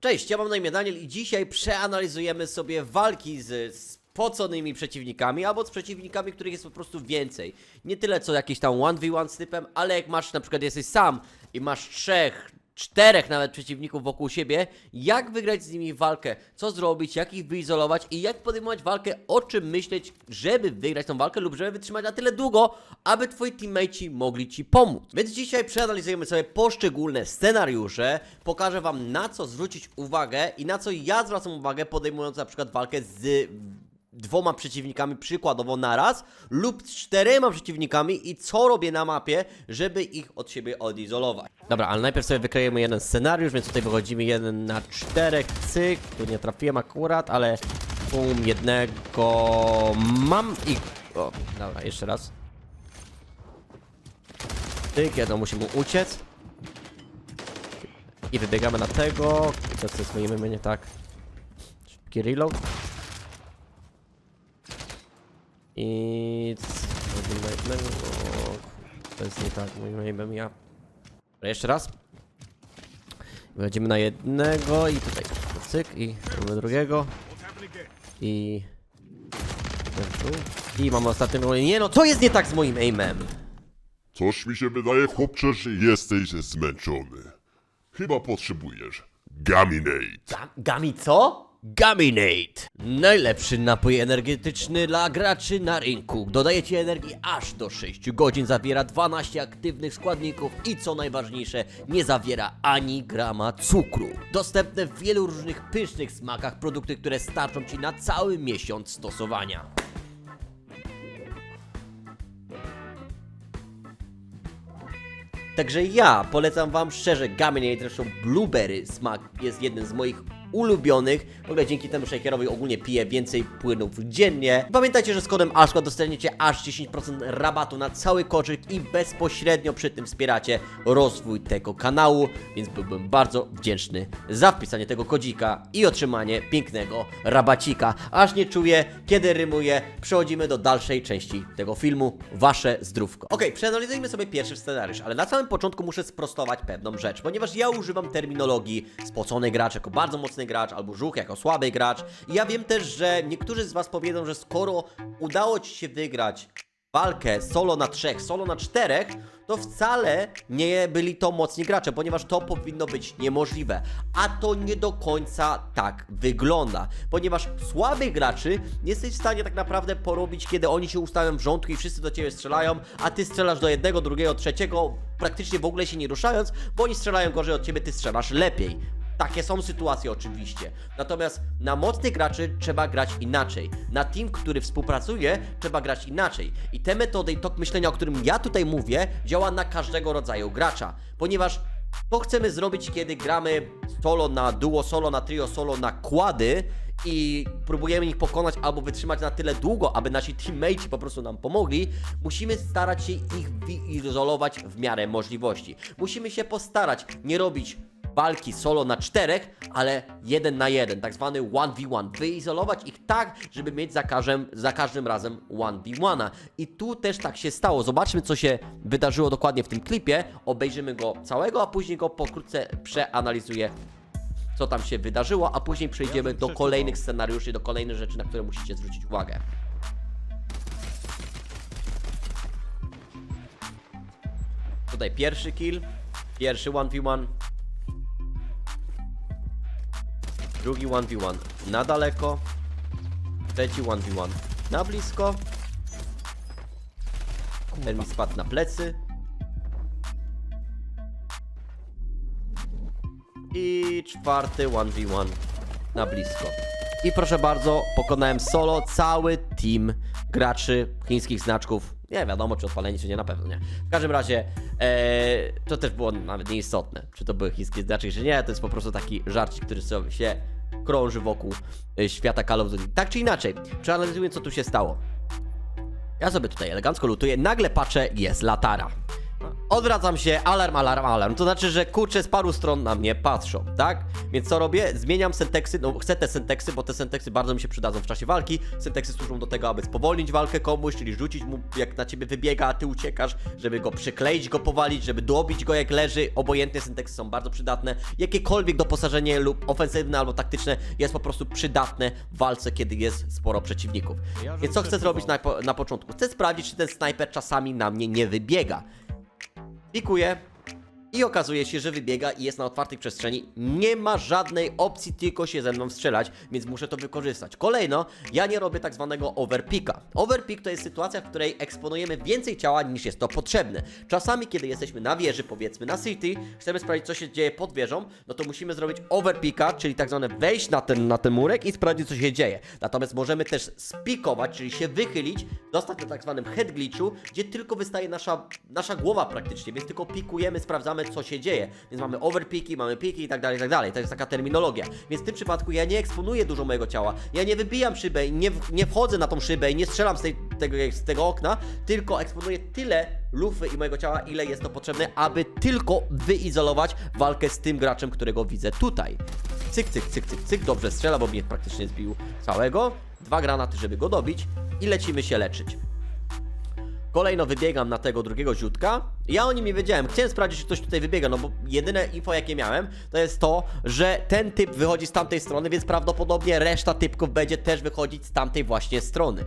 Cześć, ja mam na imię Daniel i dzisiaj przeanalizujemy sobie walki z spoconymi przeciwnikami albo z przeciwnikami, których jest po prostu więcej. Nie tyle co jakiś tam 1v1 z typem, ale jak masz na przykład jesteś sam i masz trzech, czterech nawet przeciwników wokół siebie, jak wygrać z nimi walkę, co zrobić, jak ich wyizolować? I jak podejmować walkę, o czym myśleć, żeby wygrać tą walkę lub żeby wytrzymać na tyle długo, aby twoi teammateci mogli ci pomóc. Więc dzisiaj przeanalizujemy sobie poszczególne scenariusze, pokażę wam na co zwrócić uwagę i na co ja zwracam uwagę podejmując na przykład walkę z dwoma przeciwnikami przykładowo naraz lub czterema przeciwnikami i co robię na mapie, żeby ich od siebie odizolować. Dobra, ale najpierw sobie wykryjemy jeden scenariusz, więc tutaj wychodzimy jeden na czterech, cyk, tu nie trafiłem akurat, ale bum, jednego mam i... O, dobra, jeszcze raz. Tyk, jedno musimy uciec. I wybiegamy na tego. I to co imieniem, tak. Szybki reload. I... To jest nie tak, moim imieniem ja. Dobra, Jeszcze raz. Wchodzimy na jednego i tutaj cyk i robimy drugiego. I... I mamy ostatniego. Nie no, co jest nie tak z moim aimem? Coś mi się wydaje, chłopcze, że jesteś zmęczony. Chyba potrzebujesz Gaminate. Ga Gami co? Gaminate! Najlepszy napój energetyczny dla graczy na rynku. Dodaje ci energii aż do 6 godzin, zawiera 12 aktywnych składników i co najważniejsze, nie zawiera ani grama cukru. Dostępne w wielu różnych pysznych smakach produkty, które starczą ci na cały miesiąc stosowania. Także ja polecam wam szczerze Gaminate, zresztą Blueberry smak jest jednym z moich ulubionych. W ogóle dzięki temu shakerowi ogólnie piję więcej płynów dziennie. Pamiętajcie, że z kodem ASZKO dostaniecie aż 10% rabatu na cały koszyk i bezpośrednio przy tym wspieracie rozwój tego kanału, więc byłbym bardzo wdzięczny za wpisanie tego kodzika i otrzymanie pięknego rabacika. Aż nie czuję, kiedy rymuję, przechodzimy do dalszej części tego filmu. Wasze zdrówko. Okej, przeanalizujmy sobie pierwszy scenariusz, ale na samym początku muszę sprostować pewną rzecz, ponieważ ja używam terminologii spocony gracz jako bardzo mocny gracz, albo żuch jako słaby gracz. I ja wiem też, że niektórzy z Was powiedzą, że skoro udało Ci się wygrać walkę solo na trzech, solo na czterech, to wcale nie byli to mocni gracze, ponieważ to powinno być niemożliwe. A to nie do końca tak wygląda, ponieważ słabych graczy jesteś w stanie tak naprawdę porobić, kiedy oni się ustawią w rządku i wszyscy do ciebie strzelają, a ty strzelasz do jednego, drugiego, trzeciego, praktycznie w ogóle się nie ruszając, bo oni strzelają gorzej od ciebie, ty strzelasz lepiej. Takie są sytuacje oczywiście. Natomiast na mocnych graczy trzeba grać inaczej. Na team, który współpracuje, trzeba grać inaczej. I te metody i tok myślenia, o którym ja tutaj mówię, działa na każdego rodzaju gracza. Ponieważ to chcemy zrobić, kiedy gramy solo na duo, solo na trio, solo na kłady i próbujemy ich pokonać albo wytrzymać na tyle długo, aby nasi teammates po prostu nam pomogli, musimy starać się ich wyizolować w miarę możliwości. Musimy się postarać nie robić walki solo na czterech, ale jeden na jeden, tak zwany 1v1. Wyizolować ich tak, żeby mieć za każdym, za każdym razem 1v1. I tu też tak się stało. Zobaczmy, co się wydarzyło dokładnie w tym klipie. Obejrzymy go całego, a później go pokrótce przeanalizuję co tam się wydarzyło, a później przejdziemy do kolejnych scenariuszy, do kolejnych rzeczy, na które musicie zwrócić uwagę. Tutaj pierwszy kill, pierwszy 1v1, drugi 1v1 na daleko, trzeci 1v1 na blisko, ten mi spadł na plecy, I czwarty 1v1 na blisko. I proszę bardzo, pokonałem solo cały team graczy chińskich znaczków. Nie wiadomo, czy odpaleni, czy nie, na pewno nie. W każdym razie, e, to też było nawet nieistotne, czy to były chińskie znaczki, czy nie. To jest po prostu taki żarcik, który sobie się krąży wokół e, świata Call of Duty. Tak czy inaczej, przeanalizujmy, co tu się stało. Ja sobie tutaj elegancko lutuję, nagle patrzę, jest latara. Odwracam się, alarm, alarm, alarm. To znaczy, że kurczę z paru stron na mnie patrzą, tak? Więc co robię? Zmieniam synteksy, no chcę te synteksy, bo te synteksy bardzo mi się przydadzą w czasie walki. Synteksy służą do tego, aby spowolnić walkę komuś, czyli rzucić mu, jak na ciebie wybiega, a ty uciekasz, żeby go przykleić, go powalić, żeby dobić go jak leży. Obojętnie synteksy są bardzo przydatne. Jakiekolwiek doposażenie lub ofensywne albo taktyczne jest po prostu przydatne w walce, kiedy jest sporo przeciwników. Więc co chcę zrobić na, na początku? Chcę sprawdzić, czy ten snajper czasami na mnie nie wybiega. Pikuję i okazuje się, że wybiega i jest na otwartej przestrzeni. Nie ma żadnej opcji tylko się ze mną strzelać, więc muszę to wykorzystać. Kolejno, ja nie robię tak zwanego overpicka. Overpick to jest sytuacja, w której eksponujemy więcej ciała niż jest to potrzebne. Czasami, kiedy jesteśmy na wieży, powiedzmy na city, chcemy sprawdzić, co się dzieje pod wieżą, no to musimy zrobić overpicka, czyli tak zwane wejść na ten, na ten murek i sprawdzić, co się dzieje. Natomiast możemy też spikować, czyli się wychylić, dostać na tak zwanym head glitchu, gdzie tylko wystaje nasza, nasza głowa praktycznie, więc tylko pikujemy, sprawdzamy, co się dzieje. Więc mamy overpiki, mamy piki i tak dalej, i tak dalej. To jest taka terminologia. Więc w tym przypadku ja nie eksponuję dużo mojego ciała, ja nie wybijam szybę nie, nie wchodzę na tą szybę i nie strzelam z, tej, tego, z tego okna, tylko eksponuję tyle lufy i mojego ciała, ile jest to potrzebne, aby tylko wyizolować walkę z tym graczem, którego widzę tutaj. Cyk, cyk, cyk, cyk, cyk, dobrze strzela, bo mnie praktycznie zbił całego. Dwa granaty, żeby go dobić i lecimy się leczyć. Kolejno wybiegam na tego drugiego ziutka. Ja o nim nie wiedziałem. Chciałem sprawdzić, czy ktoś tutaj wybiega, no bo jedyne info, jakie miałem, to jest to, że ten typ wychodzi z tamtej strony, więc prawdopodobnie reszta typków będzie też wychodzić z tamtej właśnie strony.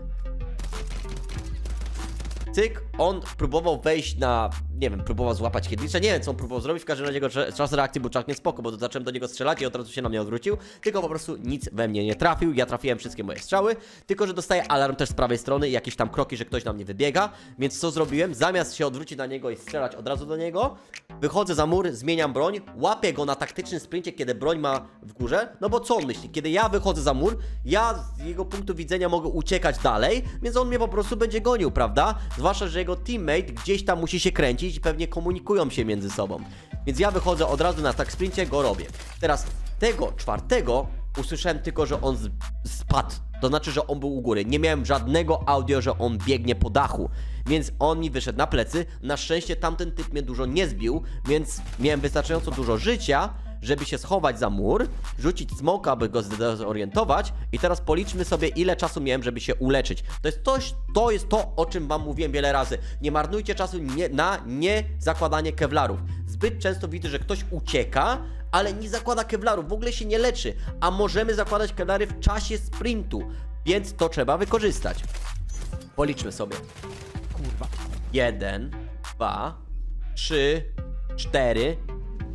Cyk, on próbował wejść na, nie wiem, próbował złapać Hedwigsa, nie wiem co on próbował zrobić, w każdym razie jego czas reakcji był czas spoko, bo zacząłem do niego strzelać i od razu się na mnie odwrócił, tylko po prostu nic we mnie nie trafił, ja trafiłem wszystkie moje strzały, tylko że dostaję alarm też z prawej strony i jakieś tam kroki, że ktoś na mnie wybiega, więc co zrobiłem? Zamiast się odwrócić na niego i strzelać od razu do niego, wychodzę za mur, zmieniam broń, łapię go na taktycznym sprincie, kiedy broń ma w górze, no bo co on myśli? Kiedy ja wychodzę za mur, ja z jego punktu widzenia mogę uciekać dalej, więc on mnie po prostu będzie gonił, prawda? Zwłaszcza, że jego teammate gdzieś tam musi się kręcić i pewnie komunikują się między sobą. Więc ja wychodzę od razu na tak sprincie, go robię. Teraz tego czwartego usłyszałem tylko, że on spadł. To znaczy, że on był u góry. Nie miałem żadnego audio, że on biegnie po dachu. Więc on mi wyszedł na plecy. Na szczęście tamten typ mnie dużo nie zbił, więc miałem wystarczająco dużo życia, żeby się schować za mur, rzucić smoka, aby go zorientować i teraz policzmy sobie, ile czasu miałem, żeby się uleczyć. To jest coś, to jest to, o czym wam mówiłem wiele razy. Nie marnujcie czasu nie, na nie zakładanie kewlarów. Zbyt często widzę, że ktoś ucieka, ale nie zakłada kewlarów, w ogóle się nie leczy, a możemy zakładać kewlary w czasie sprintu, więc to trzeba wykorzystać. Policzmy sobie. Kurwa. Jeden, dwa, trzy, cztery,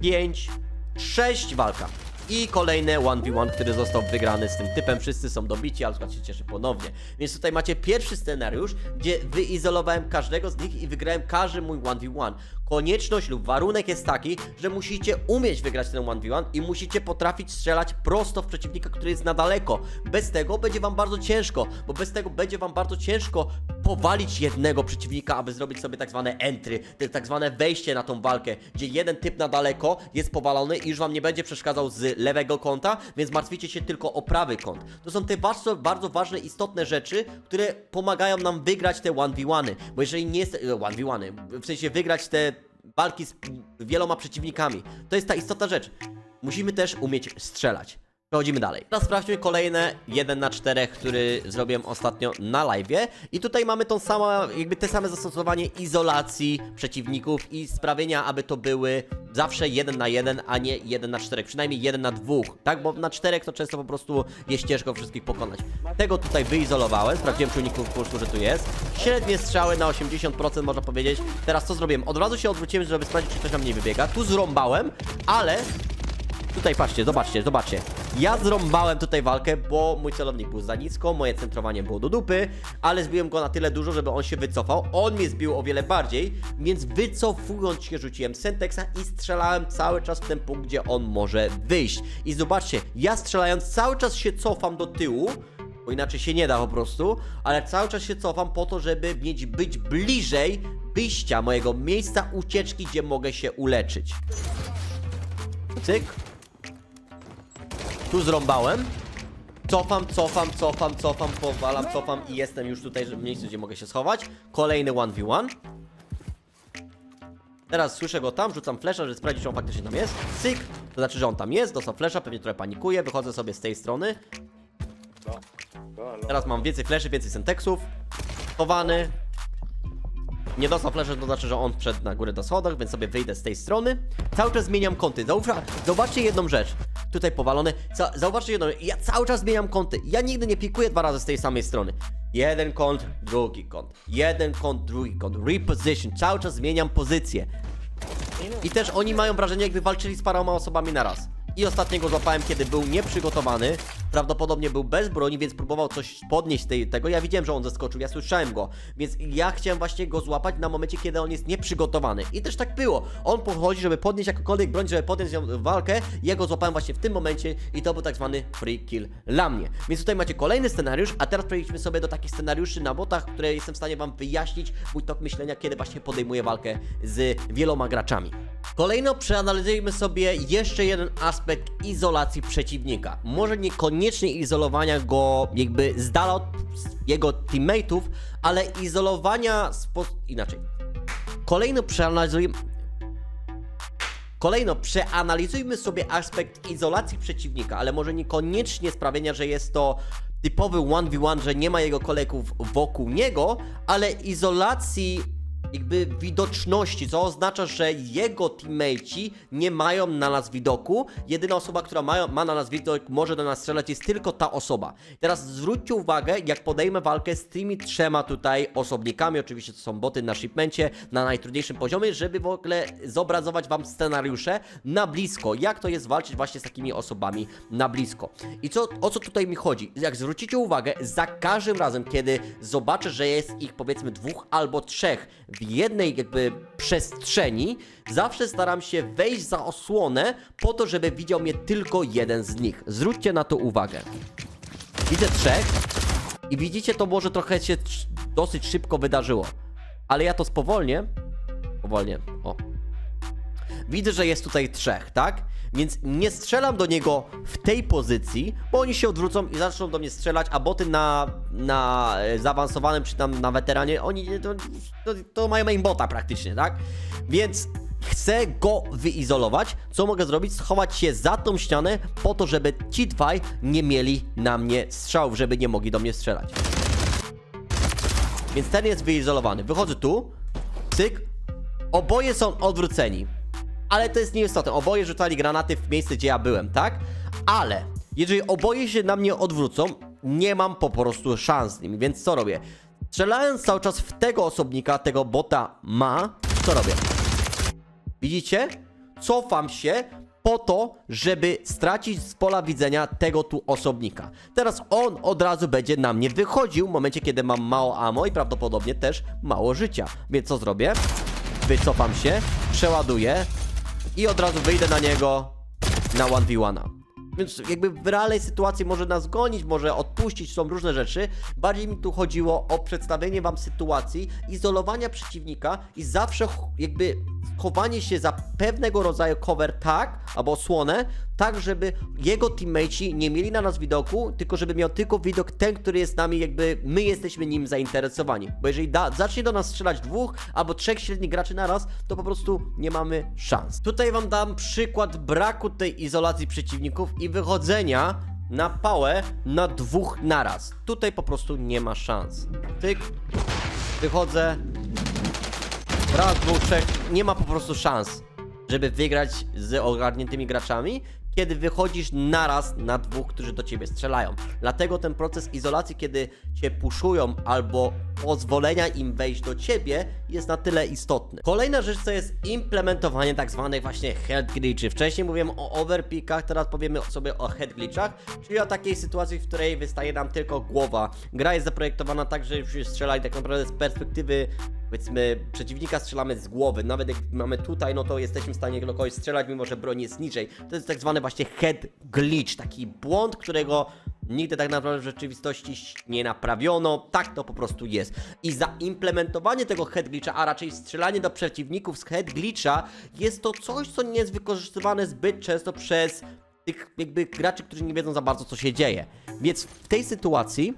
pięć, sześć walka. I kolejne 1v1, który został wygrany z tym typem. Wszyscy są dobici, ale się cieszy ponownie. Więc tutaj macie pierwszy scenariusz, gdzie wyizolowałem każdego z nich i wygrałem każdy mój 1v1. Konieczność lub warunek jest taki, że musicie umieć wygrać ten 1v1 i musicie potrafić strzelać prosto w przeciwnika, który jest na daleko. Bez tego będzie wam bardzo ciężko, bo bez tego będzie wam bardzo ciężko powalić jednego przeciwnika, aby zrobić sobie tak zwane entry, tak zwane wejście na tą walkę, gdzie jeden typ na daleko jest powalony i już wam nie będzie przeszkadzał z lewego kąta, więc martwicie się tylko o prawy kąt. To są te bardzo, bardzo ważne, istotne rzeczy, które pomagają nam wygrać te 1v1, bo jeżeli nie jest... e, 1v1, w sensie wygrać te walki z wieloma przeciwnikami. To jest ta istotna rzecz. Musimy też umieć strzelać. Przechodzimy dalej. Teraz sprawdźmy kolejne 1 na 4, który zrobiłem ostatnio na live'ie. I tutaj mamy tą samą, jakby te same zastosowanie izolacji przeciwników i sprawienia, aby to były zawsze 1 na 1, a nie 1 na 4. Przynajmniej 1 na 2, tak? Bo na 4 to często po prostu jest ciężko wszystkich pokonać. Tego tutaj wyizolowałem, sprawdziłem czujników po prostu, że tu jest. Średnie strzały na 80% można powiedzieć. Teraz co zrobiłem? Od razu się odwróciłem, żeby sprawdzić, czy ktoś na mnie wybiega. Tu zrąbałem, ale Tutaj patrzcie, zobaczcie, zobaczcie. Ja zrąbałem tutaj walkę, bo mój celownik był za nisko, moje centrowanie było do dupy, ale zbiłem go na tyle dużo, żeby on się wycofał. On mnie zbił o wiele bardziej, więc wycofując się rzuciłem Sentexa i strzelałem cały czas w ten punkt, gdzie on może wyjść. I zobaczcie, ja strzelając cały czas się cofam do tyłu, bo inaczej się nie da po prostu, ale cały czas się cofam po to, żeby mieć być bliżej wyjścia mojego miejsca ucieczki, gdzie mogę się uleczyć. Cyk. Tu zrąbałem. Cofam, cofam, cofam, cofam, powalam, cofam i jestem już tutaj w miejscu, gdzie mogę się schować. Kolejny 1v1. Teraz słyszę go tam, rzucam flesza, żeby sprawdzić, czy on faktycznie tam jest. Cyk, to znaczy, że on tam jest, dostał flesza, pewnie trochę panikuje, wychodzę sobie z tej strony. Teraz mam więcej fleszy, więcej synteksów. Chowany. Nie dostał fleszy, to znaczy, że on wszedł na górę do schodach, więc sobie wyjdę z tej strony. Cały czas zmieniam kąty. Zauwa zauważcie jedną rzecz. Tutaj powalone. Za zauważcie rzecz. Ja cały czas zmieniam kąty. Ja nigdy nie pikuję dwa razy z tej samej strony. Jeden kąt, drugi kąt. Jeden kąt, drugi kąt. Reposition. Cały czas zmieniam pozycję. I też oni mają wrażenie, jakby walczyli z paroma osobami na raz. I ostatniego złapałem, kiedy był nieprzygotowany. Prawdopodobnie był bez broni, więc próbował coś podnieść tej, tego. Ja widziałem, że on zeskoczył, ja słyszałem go. Więc ja chciałem właśnie go złapać na momencie, kiedy on jest nieprzygotowany. I też tak było. On pochodzi, żeby podnieść jakąkolwiek broń, żeby ją w walkę. Ja go złapałem właśnie w tym momencie i to był tak zwany free kill dla mnie. Więc tutaj macie kolejny scenariusz, a teraz przejdźmy sobie do takich scenariuszy na botach, które jestem w stanie wam wyjaśnić mój tok myślenia, kiedy właśnie podejmuję walkę z wieloma graczami. Kolejno przeanalizujmy sobie jeszcze jeden aspekt izolacji przeciwnika. Może niekoniecznie izolowania go jakby z dala od jego teammateów, ale izolowania spo... inaczej. Kolejno przeanalizujemy... Kolejno przeanalizujmy sobie aspekt izolacji przeciwnika, ale może niekoniecznie sprawienia, że jest to typowy 1v1, że nie ma jego kolegów wokół niego, ale izolacji jakby widoczności, co oznacza, że jego teammateci nie mają na nas widoku. Jedyna osoba, która ma, ma na nas widok, może do nas strzelać, jest tylko ta osoba. Teraz zwróćcie uwagę, jak podejmę walkę z tymi trzema tutaj osobnikami, oczywiście to są boty na shipmencie, na najtrudniejszym poziomie, żeby w ogóle zobrazować wam scenariusze na blisko, jak to jest walczyć właśnie z takimi osobami na blisko. I co, o co tutaj mi chodzi? Jak zwrócicie uwagę, za każdym razem, kiedy zobaczę, że jest ich powiedzmy dwóch albo trzech w jednej jakby przestrzeni, zawsze staram się wejść za osłonę po to, żeby widział mnie tylko jeden z nich. Zwróćcie na to uwagę. Widzę trzech i widzicie, to może trochę się dosyć szybko wydarzyło. Ale ja to spowolnię. Powolnie. O. Widzę, że jest tutaj trzech, tak? Więc nie strzelam do niego w tej pozycji, bo oni się odwrócą i zaczną do mnie strzelać, a boty na, na e, zaawansowanym czy tam na weteranie, oni to, to, to mają aimbota praktycznie, tak? Więc chcę go wyizolować. Co mogę zrobić? Schować się za tą ścianę po to, żeby ci dwaj nie mieli na mnie strzałów, żeby nie mogli do mnie strzelać. Więc ten jest wyizolowany. Wychodzę tu, cyk, oboje są odwróceni. Ale to jest nieistotne. Oboje rzucali granaty w miejsce, gdzie ja byłem, tak? Ale jeżeli oboje się na mnie odwrócą, nie mam po prostu szans z nimi. Więc co robię? Strzelając cały czas w tego osobnika, tego bota ma, co robię? Widzicie? Cofam się po to, żeby stracić z pola widzenia tego tu osobnika. Teraz on od razu będzie na mnie wychodził w momencie, kiedy mam mało ammo i prawdopodobnie też mało życia. Więc co zrobię? Wycofam się, przeładuję i od razu wyjdę na niego na 1v1. Więc jakby w realnej sytuacji może nas gonić, może odpuścić, są różne rzeczy. Bardziej mi tu chodziło o przedstawienie wam sytuacji, izolowania przeciwnika i zawsze jakby chowanie się za pewnego rodzaju cover tak, albo osłonę, tak żeby jego teammateci nie mieli na nas widoku, tylko żeby miał tylko widok ten, który jest nami jakby, my jesteśmy nim zainteresowani. Bo jeżeli da, zacznie do nas strzelać dwóch albo trzech średnich graczy naraz, to po prostu nie mamy szans. Tutaj wam dam przykład braku tej izolacji przeciwników i wychodzenia na pałę na dwóch naraz. Tutaj po prostu nie ma szans. Tyk, wychodzę, raz, dwóch, trzech, nie ma po prostu szans, żeby wygrać z ogarniętymi graczami, kiedy wychodzisz naraz na dwóch, którzy do ciebie strzelają. Dlatego ten proces izolacji, kiedy cię puszują albo pozwolenia im wejść do ciebie, jest na tyle istotny. Kolejna rzecz to jest implementowanie tak zwanych właśnie head glitchy. Wcześniej mówiłem o overpickach, teraz powiemy sobie o head glitchach, czyli o takiej sytuacji, w której wystaje nam tylko głowa. Gra jest zaprojektowana tak, że już strzelaj tak naprawdę z perspektywy powiedzmy, przeciwnika strzelamy z głowy. Nawet jak mamy tutaj, no to jesteśmy w stanie do kogoś strzelać, mimo że broń jest niżej. To jest tak zwany właśnie head glitch, taki błąd, którego nigdy tak naprawdę w rzeczywistości nie naprawiono. Tak to po prostu jest. I zaimplementowanie tego head glitcha, a raczej strzelanie do przeciwników z head glitcha, jest to coś, co nie jest wykorzystywane zbyt często przez tych jakby graczy, którzy nie wiedzą za bardzo, co się dzieje. Więc w tej sytuacji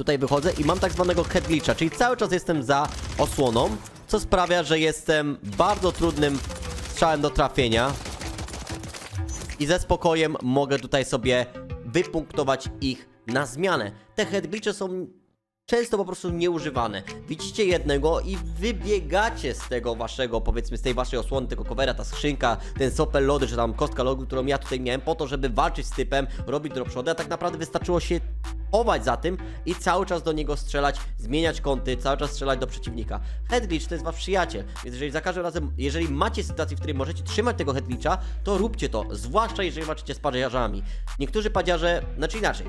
tutaj wychodzę i mam tak zwanego head glitcha, czyli cały czas jestem za osłoną, co sprawia, że jestem bardzo trudnym strzałem do trafienia i ze spokojem mogę tutaj sobie wypunktować ich na zmianę. Te headglitche są często po prostu nieużywane. Widzicie jednego i wybiegacie z tego waszego, powiedzmy, z tej waszej osłony, tego covera, ta skrzynka, ten sopel lody, czy tam kostka lodu, którą ja tutaj miałem, po to, żeby walczyć z typem, robić dropshody, a tak naprawdę wystarczyło się chować za tym i cały czas do niego strzelać, zmieniać kąty, cały czas strzelać do przeciwnika. Headglitch to jest wasz przyjaciel, więc jeżeli za każdym razem, jeżeli macie sytuację, w której możecie trzymać tego headglitcha, to róbcie to, zwłaszcza jeżeli walczycie z padziarzami. Niektórzy padziarze, znaczy inaczej,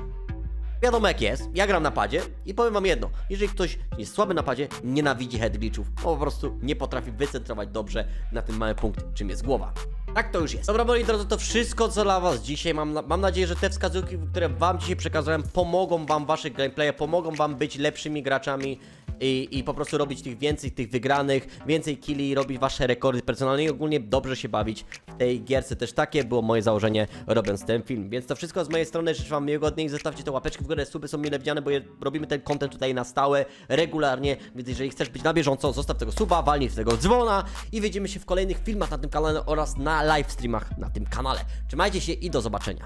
Wiadomo jak jest, ja gram na padzie i powiem wam jedno, jeżeli ktoś jest słaby na padzie, nienawidzi head glitchów, bo po prostu nie potrafi wycentrować dobrze na ten mały punkt, czym jest głowa. Tak to już jest. Dobra, moi drodzy, to wszystko co dla was dzisiaj. Mam, mam nadzieję, że te wskazówki, które wam dzisiaj przekazałem, pomogą wam w waszych gameplayach, pomogą wam być lepszymi graczami i, i po prostu robić tych więcej, tych wygranych, więcej killi, robić wasze rekordy personalne i ogólnie dobrze się bawić w tej gierce. Też takie było moje założenie robiąc ten film. Więc to wszystko z mojej strony. Życzę wam miłego dnia i zostawcie te łapeczki w górę. Suby są mile widziane, bo je, robimy ten content tutaj na stałe, regularnie. Więc jeżeli chcesz być na bieżąco, zostaw tego suba, walnij z tego dzwona i widzimy się w kolejnych filmach na tym kanale oraz na live streamach na tym kanale. Trzymajcie się i do zobaczenia.